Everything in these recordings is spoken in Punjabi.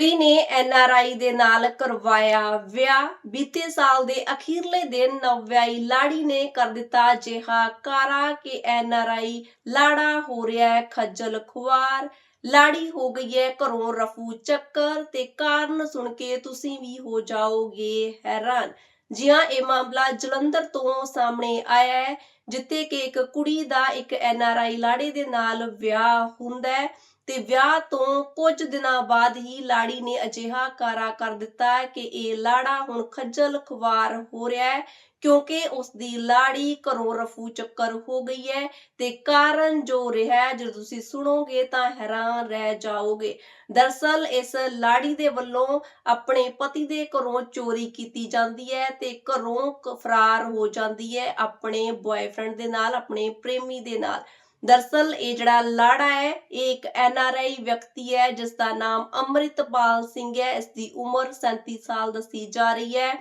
ਕੁੜੀ ਨੇ ਐਨਆਰਆਈ ਦੇ ਨਾਲ ਕਰਵਾਇਆ ਵਿਆਹ। ਬੀਤੇ ਸਾਲ ਦੇ ਅਖੀਰਲੇ ਦਿਨ ਨਵਵਿਆਹੀ ਲਾੜੀ ਨੇ ਕਰ ਦਿੱਤਾ ਅਜਿਹਾ ਕਾਰਾ ਕਿ ਐਨਆਰਆਈ ਲਾੜਾ ਹੋ ਰਿਹਾ ਹੈ ਖੱਜਲ ਖੁਆਰ। ਲਾੜੀ ਹੋ ਗਈ ਹੈ ਘਰੋਂ ਰਫੂ ਚੱਕਰ ਤੇ ਕਾਰਨ ਸੁਣ ਕੇ ਤੁਸੀਂ ਵੀ ਹੋ ਜਾਓਗੇ ਹੈਰਾਨ। ਜੀ ਹਾਂ ਇਹ ਮਾਮਲਾ ਜਲੰਧਰ ਤੋਂ ਸਾਹਮਣੇ ਆਇਆ ਹੈ, ਜਿੱਥੇ ਕਿ ਇੱਕ ਕੁੜੀ ਦਾ ਇੱਕ ਐਨਆਰਆਈ ਲਾੜੇ ਦੇ ਨਾਲ ਵਿਆਹ ਹੁੰਦਾ ਹੈ। ਤੇ ਵਿਆਹ ਤੋਂ ਕੁਝ ਦਿਨਾਂ ਬਾਅਦ ਹੀ ਲਾੜੀ ਨੇ ਅਜਿਹਾ ਕਾਰਾ ਕਰ ਦਿੱਤਾ ਕਿ ਇਹ ਲਾੜਾ ਹੁਣ ਖੱਜਲ ਖੁਆਰ ਹੋ ਰਿਹਾ ਹੈ ਕਿਉਂਕਿ ਉਸ ਦੀ ਲਾੜੀ ਘਰੋਂ ਰਫੂ ਚੱਕਰ ਹੋ ਗਈ ਹੈ ਤੇ ਕਾਰਨ ਜੋ ਰਿਹਾ ਹੈ, ਜਦੋਂ ਤੁਸੀਂ ਸੁਣੋਗੇ ਤਾਂ ਹੈਰਾਨ ਰਹਿ ਜਾਓਗੇ। ਦਰਸਲ ਇਸ ਲਾੜੀ ਦੇ ਵੱਲੋਂ ਆਪਣੇ ਪਤੀ ਦੇ ਘਰੋਂ ਚੋਰੀ ਕੀਤੀ ਜਾਂਦੀ ਹੈ ਤੇ ਘਰੋਂ ਫਰਾਰ ਹੋ ਜਾਂਦੀ ਹੈ ਆਪਣੇ ਬॉयਫ੍ਰੈਂਡ ਦੇ ਨਾਲ ਆਪਣੇ ਪ੍ਰੇਮੀ ਦੇ ਨਾਲ। ਦਰਸਲ ਇਹ ਜਿਹੜਾ ਲਾੜਾ ਹੈ, ਇਹ ਇੱਕ ਐਨਆਰਆਈ ਵਿਅਕਤੀ ਹੈ ਜਿਸ ਦਾ ਨਾਮ ਅੰਮ੍ਰਿਤਪਾਲ ਸਿੰਘ ਹੈ। ਇਸ ਦੀ ਉਮਰ 37 ਸਾਲ ਦੱਸੀ ਜਾ ਰਹੀ ਹੈ।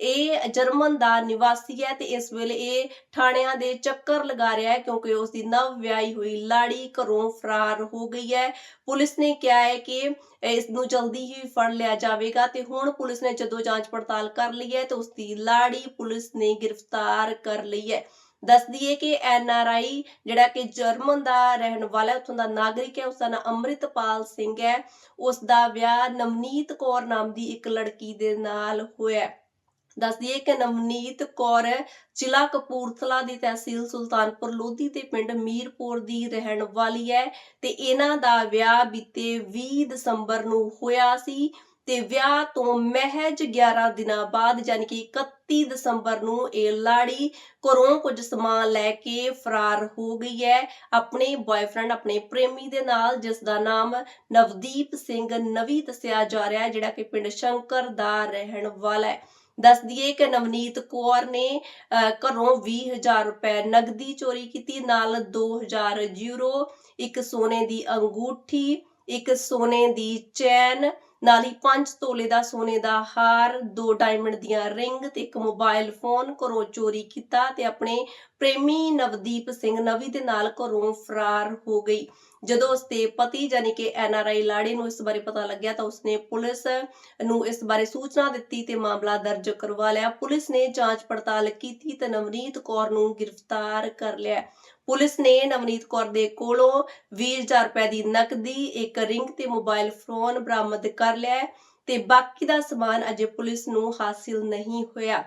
ਇਹ ਜਰਮਨ ਦਾ ਨਿਵਾਸੀ ਹੈ ਤੇ ਇਸ ਵੇਲੇ ਇਹ ਥਾਣਿਆਂ ਦੇ ਚੱਕਰ ਲਗਾ ਰਿਹਾ ਹੈ ਕਿਉਂਕਿ ਉਸ ਦੀ ਨਵ ਵਿਆਹੀ ਹੋਈ ਲਾੜੀ ਘਰੋਂ ਫਰਾਰ ਹੋ ਗਈ ਹੈ। ਪੁਲਿਸ ਨੇ ਕਿਹਾ ਹੈ ਕਿ ਇਸ ਨੂੰ ਜਲਦੀ ਹੀ ਫੜ ਲਿਆ ਜਾਵੇਗਾ ਤੇ ਹੁਣ ਪੁਲਿਸ ਨੇ ਜਦੋਂ ਜਾਂਚ ਪੜਤਾਲ ਕਰ ਲਈ ਹੈ ਤੇ ਉਸ ਦੀ ਲਾੜੀ ਪੁਲਿਸ ਨੇ ਗ੍ਰਿਫਤਾਰ ਕਰ ਲਈ ਹੈ। ਦੱਸ ਦਈਏ ਕਿ ਐਨ ਆਰ ਆਈ ਜਿਹੜਾ ਕਿ ਜਰਮਨ ਦਾ ਰਹਿਣ ਵਾਲਾ ਉੱਥੋਂ ਦਾ ਨਾਗਰਿਕ ਹੈ ਉਸ ਦਾ ਨਾਮ ਅੰਮ੍ਰਿਤਪਾਲ ਸਿੰਘ ਹੈ ਉਸ ਦਾ ਵਿਆਹ ਨਵਨੀਤ ਕੌਰ ਨਾਮ ਦੀ ਇੱਕ ਲੜਕੀ ਦੇ ਨਾਲ ਹੋਇਆ ਹੈ। ਦੱਸ ਦਈਏ ਕਿ ਨਵਨੀਤ ਕੌਰ ਜ਼ਿਲ੍ਹਾ ਕਪੂਰਥਲਾ ਦੀ ਤਹਿਸੀਲ ਸੁਲਤਾਨਪੁਰ ਲੋਧੀ ਦੇ ਪਿੰਡ ਮੀਰਪੁਰ ਦੀ ਰਹਿਣ ਵਾਲੀ ਹੈ ਤੇ ਇਹਨਾਂ ਦਾ ਵਿਆਹ ਬੀਤੇ 20 ਦਸੰਬਰ ਨੂੰ ਹੋਇਆ ਸੀ ਤੇ ਵਿਆਹ ਤੋਂ ਮਹਿਜ 11 ਦਿਨਾਂ ਬਾਅਦ ਯਾਨੀ ਕਿ 31 ਦਸੰਬਰ ਨੂੰ ਇਹ ਲਾੜੀ ਘਰੋਂ ਕੁਝ ਸਮਾਨ ਲੈ ਕੇ ਫਰਾਰ ਹੋ ਗਈ ਹੈ। ਆਪਣੇ ਬॉयਫ੍ਰੈਂਡ ਆਪਣੇ ਪ੍ਰੇਮੀ ਦੇ ਨਾਲ ਜਿਸ ਦਾ ਨਾਮ ਨਵਦੀਪ ਸਿੰਘ ਨਵੀ ਦੱਸਿਆ ਜਾ ਰਿਹਾ ਹੈ ਜਿਹੜਾ ਕਿ ਪਿੰਡ ਸ਼ੰਕਰ ਦਾ ਰਹਿਣ ਵਾਲਾ ਹੈ। ਦੱਸ ਦਈਏ ਕਿ ਨਵਨੀਤ ਕੌਰ ਨੇ ਅਹ, ਘਰੋਂ 20000 ਰੁਪਏ ਨਗਦੀ ਚੋਰੀ ਕੀਤੀ ਨਾਲ 2000 ਯੂਰੋ ਇੱਕ ਸੋਨੇ ਦੀ ਅੰਗੂਠੀ ਇੱਕ ਸੋਨੇ ਦੀ ਚੈਨ ਨਾਲ ਹੀ 5 ਤੋਲੇ ਦਾ ਸੋਨੇ ਦਾ ਹਾਰ, ਦੋ ਡਾਇਮੰਡ ਦੀਆਂ ਰਿੰਗ ਤੇ ਇੱਕ ਮੋਬਾਈਲ ਫੋਨ ਘਰੋਂ ਚੋਰੀ ਕੀਤਾ ਤੇ ਆਪਣੇ ਪ੍ਰੇਮੀ ਨਵਦੀਪ ਸਿੰਘ ਨਵੀ ਦੇ ਨਾਲ ਘਰੋਂ ਫਰਾਰ ਹੋ ਗਈ। ਜਦੋਂ ਉਸਦੇ ਪਤੀ ਯਾਨੀ ਕਿ ਐਨਆਰਆਈ ਲਾੜੇ ਨੂੰ ਇਸ ਬਾਰੇ ਪਤਾ ਲੱਗਿਆ ਤਾਂ ਉਸਨੇ ਪੁਲਿਸ ਨੂੰ ਇਸ ਬਾਰੇ ਸੂਚਨਾ ਦਿੱਤੀ ਤੇ ਮਾਮਲਾ ਦਰਜ ਕਰਵਾ ਲਿਆ। ਪੁਲਿਸ ਨੇ ਜਾਂਚ ਪੜਤਾਲ ਕੀਤੀ ਤੇ ਨਵਨੀਤ ਕੌਰ ਨੂੰ ਗ੍ਰਿਫਤਾਰ ਕਰ ਲਿਆ। ਪੁਲਿਸ ਨੇ ਨਵਨੀਤ ਕੌਰ ਦੇ ਕੋਲੋਂ 20000 ਰੁਪਏ ਦੀ ਨਕਦੀ, ਇੱਕ ਰਿੰਗ ਤੇ ਮੋਬਾਈਲ ਫੋਨ ਬਰਾਮਦ ਕਰ ਲਿਆ ਤੇ ਬਾਕੀ ਦਾ ਸਮਾਨ ਅਜੇ ਪੁਲਿਸ ਨੂੰ ਹਾਸਿਲ ਨਹੀਂ ਹੋਇਆ।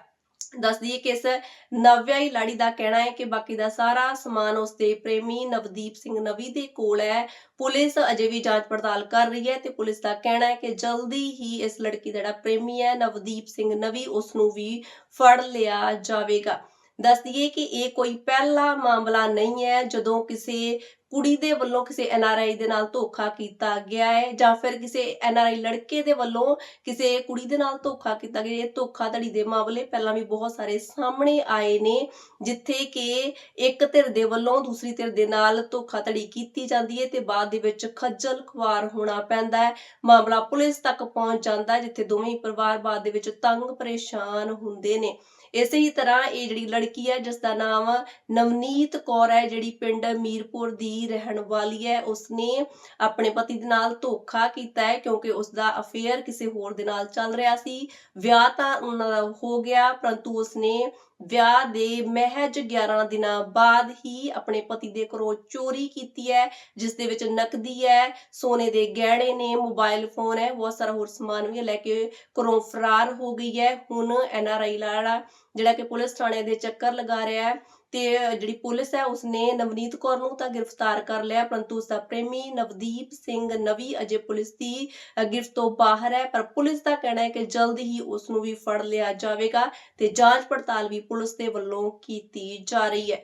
ਦੱਸ ਦਈਏ ਕਿ ਇਸ ਨਵਿਆਈ ਲਾੜੀ ਦਾ ਕਹਿਣਾ ਹੈ ਕਿ ਬਾਕੀ ਦਾ ਸਾਰਾ ਸਮਾਨ ਉਸਦੇ ਪ੍ਰੇਮੀ ਨਵਦੀਪ ਸਿੰਘ ਨਵੀ ਦੇ ਕੋਲ ਹੈ। ਪੁਲਿਸ ਅਜੇ ਵੀ ਜਾਂਚ ਪੜਤਾਲ ਕਰ ਰਹੀ ਹੈ ਤੇ ਪੁਲਿਸ ਦਾ ਕਹਿਣਾ ਹੈ ਕਿ ਜਲਦੀ ਹੀ ਇਸ ਲੜਕੀ ਦਾ ਜਿਹੜਾ ਪ੍ਰੇਮੀ ਹੈ, ਨਵਦੀਪ ਸਿੰਘ ਨਵੀ ਉਸ ਨੂੰ ਵੀ ਫੜ ਲਿਆ ਜਾਵੇਗਾ। ਦੱਸ ਦਈਏ ਕਿ ਇਹ ਕੋਈ ਪਹਿਲਾ ਮਾਮਲਾ ਨਹੀਂ ਹੈ। ਜਦੋਂ ਕਿਸੇ ਕੁੜੀ ਦੇ ਵੱਲੋਂ ਕਿਸੇ ਐਨਆਰਆਈ ਦੇ ਨਾਲ ਧੋਖਾ ਕੀਤਾ ਗਿਆ ਹੈ ਜਾਂ ਫਿਰ ਕਿਸੇ ਐਨਆਰਆਈ ਲੜਕੇ ਦੇ ਵੱਲੋਂ ਕਿਸੇ ਕੁੜੀ ਦੇ ਨਾਲ ਧੋਖਾ ਕੀਤਾ ਗਿਆ। ਇਹ ਧੋਖਾਧੜੀ ਦੇ ਮਾਮਲੇ ਪਹਿਲਾਂ ਵੀ ਬਹੁਤ ਸਾਰੇ ਸਾਹਮਣੇ ਆਏ ਨੇ, ਜਿੱਥੇ ਕਿ ਇੱਕ ਧਿਰ ਦੇ ਵੱਲੋਂ ਦੂਸਰੀ ਧਿਰ ਦੇ ਨਾਲ ਧੋਖਾਧੜੀ ਕੀਤੀ ਜਾਂਦੀ ਹੈ ਤੇ ਬਾਅਦ ਦੇ ਵਿੱਚ ਖੱਜਲ ਖੁਆਰ ਹੋਣਾ ਪੈਂਦਾ ਹੈ। ਮਾਮਲਾ ਪੁਲਿਸ ਤੱਕ ਪਹੁੰਚ ਜਾਂਦਾ ਹੈ, ਜਿੱਥੇ ਦੋਵੇਂ ਪਰਿਵਾਰ ਬਾਅਦ ਦੇ ਵਿੱਚ ਤੰਗ ਪਰੇਸ਼ਾਨ ਹੁੰਦੇ ਨੇ। ਇਸੇ ਹੀ ਤਰ੍ਹਾਂ ਇਹ ਜਿਹੜੀ ਲੜਕੀ ਹੈ ਜਿਸ ਦਾ ਨਾਮ ਨਵਨੀਤ ਕੌਰ ਹੈ, ਜਿਹੜੀ ਪਿੰਡ ਮੀਰਪੁਰ ਦੀ ਰਹਿਣ ਵਾਲੀ ਹੈ। ਉਸਨੇ ਆਪਣੇ ਪਤੀ ਦੇ ਨਾਲ ਧੋਖਾ ਕੀਤਾ ਹੈ ਕਿਉਂਕਿ ਉਸਦਾ ਅਫੇਅਰ ਕਿਸੇ ਹੋਰ ਦੇ ਨਾਲ ਚੱਲ ਰਿਹਾ ਸੀ। ਵਿਆਹ ਤਾਂ ਉਹਨਾਂ ਦਾ ਹੋ ਗਿਆ, ਪਰੰਤੂ ਉਸਨੇ ਵਿਆਹ ਦੇ ਮਹਿਜ 11 ਦਿਨਾਂ ਬਾਅਦ ਹੀ ਆਪਣੇ ਪਤੀ ਦੇ ਘਰੋਂ ਚੋਰੀ ਕੀਤੀ ਹੈ ਜਿਸ ਦੇ ਵਿੱਚ ਨਕਦੀ ਹੈ ਸੋਨੇ ਦੇ ਗਹਿਣੇ ਨੇ ਮੋਬਾਈਲ ਫੋਨ ਹੈ ਬਹੁਤ ਸਾਰਾ ਹੋਰ ਸਮਾਨ ਵੀ ਲੈ ਕੇ ਘਰੋਂ ਫਰਾਰ ਹੋ ਗਈ ਹੈ। ਹੁਣ ਐਨਆਰਆਈ ਲਾੜਾ ਜਿਹੜਾ ਕਿ ਪੁਲਿਸ ਥਾਣੇ ਦੇ ਚੱਕਰ ਲਗਾ ਰਿਹਾ ਹੈ ਤੇ ਜਿਹੜੀ ਪੁਲਿਸ ਹੈ ਉਸਨੇ ਨਵਨੀਤ ਕੌਰ ਨੂੰ ਤਾਂ ਗ੍ਰਿਫਤਾਰ ਕਰ ਲਿਆ ਪਰੰਤੂ ਉਸ ਦਾ ਪ੍ਰੇਮੀ ਨਵਦੀਪ ਸਿੰਘ ਨਵੀ ਅਜੇ ਪੁਲਿਸ ਦੀ ਅ, ਤੋਂ ਬਾਹਰ ਹੈ ਪਰ ਪੁਲਿਸ ਦਾ ਕਹਿਣਾ ਹੈ ਕਿ ਜਲਦ ਹੀ ਉਸ ਨੂੰ ਵੀ ਫੜ ਲਿਆ ਜਾਵੇਗਾ ਤੇ ਜਾਂਚ ਪੜਤਾਲ ਵੀ ਪੁਲਿਸ ਦੇ ਵੱਲੋਂ ਕੀਤੀ ਜਾ ਰਹੀ ਹੈ।